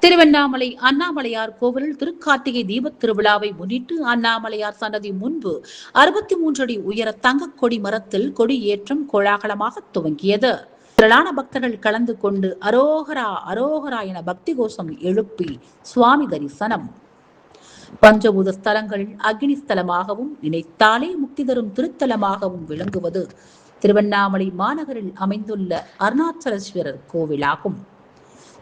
திருவண்ணாமலை அண்ணாமலையார் கோவிலில் திருக்கார்த்திகை தீபத் திருவிழாவை முன்னிட்டு அண்ணாமலையார் சன்னதி முன்பு அறுபத்தி மூன்று அடி உயர தங்கக் கொடி மரத்தில் கொடியேற்றம் கோலாகலமாக துவங்கியது. திரளான பக்தர்கள் கலந்து கொண்டு அரோகரா அரோகரா என பக்தி கோஷம் எழுப்பி சுவாமி தரிசனம். பஞ்சபூத ஸ்தலங்களில் அக்னி ஸ்தலமாகவும் நினைத்தாலே முக்தி தரும் திருத்தலமாகவும் விளங்குவது திருவண்ணாமலை மாநகரில் அமைந்துள்ள அருணாச்சலேஸ்வரர் கோவிலாகும்.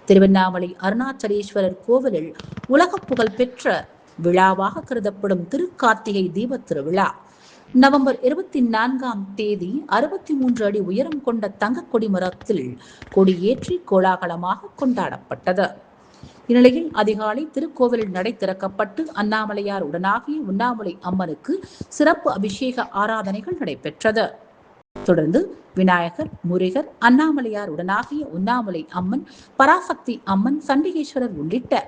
திருவண்ணாமலை அருணாச்சலேஸ்வரர் கோவிலில் உலக புகழ் பெற்ற விழாவாக கருதப்படும் திருக்கார்த்திகை தீபத் திருவிழா நவம்பர் இருபத்தி நான்காம் தேதி அறுபத்தி மூன்று அடி உயரம் கொண்ட தங்க கொடி மரத்தில் கொடியேற்றி கோலாகலமாக கொண்டாடப்பட்டது. இந்நிலையில் அதிகாலை திருக்கோவிலில் நடை திறக்கப்பட்டு அண்ணாமலையார் உடனாகிய உண்ணாமலை அம்மனுக்கு சிறப்பு அபிஷேக ஆராதனைகள் நடைபெற்றது. தொடர்ந்து விநாயகர் முருகர் அண்ணாமலையார் உடனாகிய உண்ணாமலை அம்மன் பராசக்தி அம்மன் சண்டிகேஸ்வரர் உள்ளிட்ட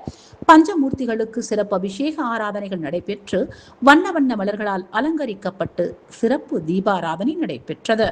பஞ்சமூர்த்திகளுக்கு சிறப்பு அபிஷேக ஆராதனைகள் நடைபெற்று வண்ண வண்ண மலர்களால் அலங்கரிக்கப்பட்டு சிறப்பு தீபாராதனை நடைபெற்றது.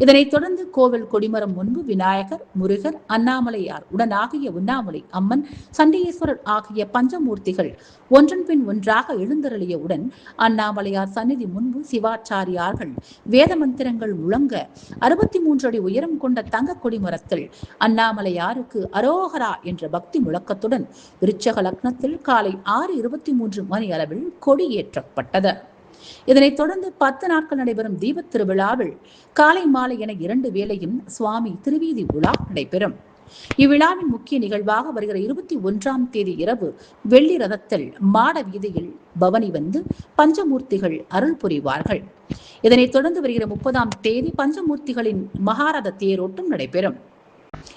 இதனைத் தொடர்ந்து கோவில் கொடிமரம் முன்பு விநாயகர் முருகர் அண்ணாமலையார் உடனாகிய உண்ணாமலை அம்மன் சண்டிகேஸ்வரர் ஆகிய பஞ்சமூர்த்திகள் ஒன்றன் பின் ஒன்றாக எழுந்தருளியவுடன் அண்ணாமலையார் சந்நிதி முன்பு சிவாச்சாரியார்கள் வேத மந்திரங்கள் முழங்க அறுபத்தி மூன்று அடி உயரம் கொண்ட தங்க கொடிமரத்தில் அண்ணாமலையாருக்கு அரோகரா என்ற பக்தி முழக்கத்துடன் விருச்சக லக்னத்தில் காலை ஆறு இருபத்தி மூன்று மணி அளவில் கொடியேற்றப்பட்டது. இதனைத் தொடர்ந்து பத்து நாட்கள் நடைபெறும் தீபத் திருவிழாவில் காலை மாலை என இரண்டு வேளையும் சுவாமி திருவீதி உலா நடைபெறும். இவ்விழாவின் முக்கிய நிகழ்வாக வருகிற இருபத்தி ஒன்றாம் தேதி இரவு வெள்ளி ரதத்தில் மாட வீதியில் பவனி வந்து பஞ்சமூர்த்திகள் அருள் புரிவார்கள். இதனைத் தொடர்ந்து வருகிற முப்பதாம் தேதி பஞ்சமூர்த்திகளின் மகாரத தேரோட்டம் நடைபெறும்.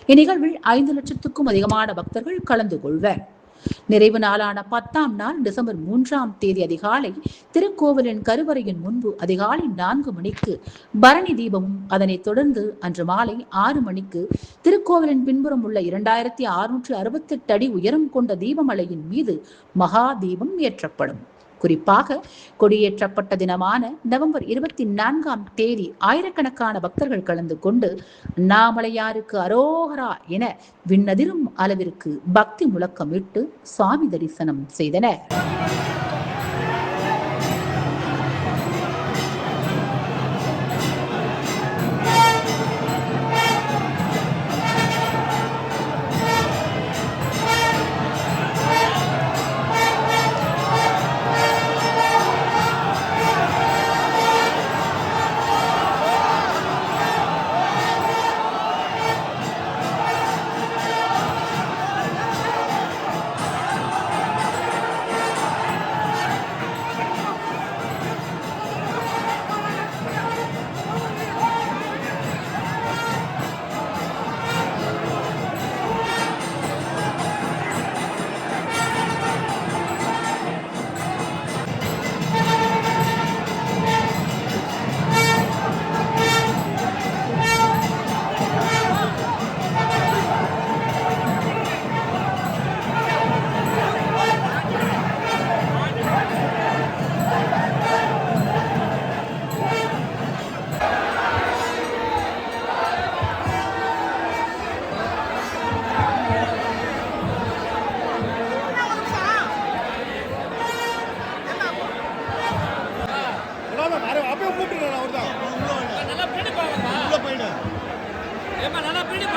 இந்நிகழ்வில் ஐந்து லட்சத்துக்கும் அதிகமான பக்தர்கள் கலந்து கொள்வர். நிறைவு நாளான பத்தாம் நாள் டிசம்பர் மூன்றாம் தேதி அதிகாலை திருக்கோவிலின் கருவறையின் முன்பு அதிகாலை நான்கு மணிக்கு பரணி தீபமும் அதனைத் தொடர்ந்து அன்று மாலை ஆறு மணிக்கு திருக்கோவிலின் பின்புறம் உள்ள இரண்டாயிரத்தி அறுநூற்றி அறுபத்தி எட்டு அடி உயரம் கொண்ட தீபமலையின் மீது மகா தீபம் ஏற்றப்படும். குறிப்பாக கொடியேற்றப்பட்ட தினமான நவம்பர் இருபத்தி நான்காம் தேதி ஆயிரக்கணக்கான பக்தர்கள் கலந்து கொண்டு அண்ணாமலையாருக்கு அரோகரா என விண்ணதிரும் அளவிற்கு பக்தி முழக்கமிட்டு சுவாமி தரிசனம் செய்தனர். ஆமாம் வேற அப்படியே கூப்பிட்டுருக்கேன் அவர் தான் நல்லா பின்னாடி பாருங்கப்பா உள்ள போயிடு. ஏமா நல்லா பின்னாடி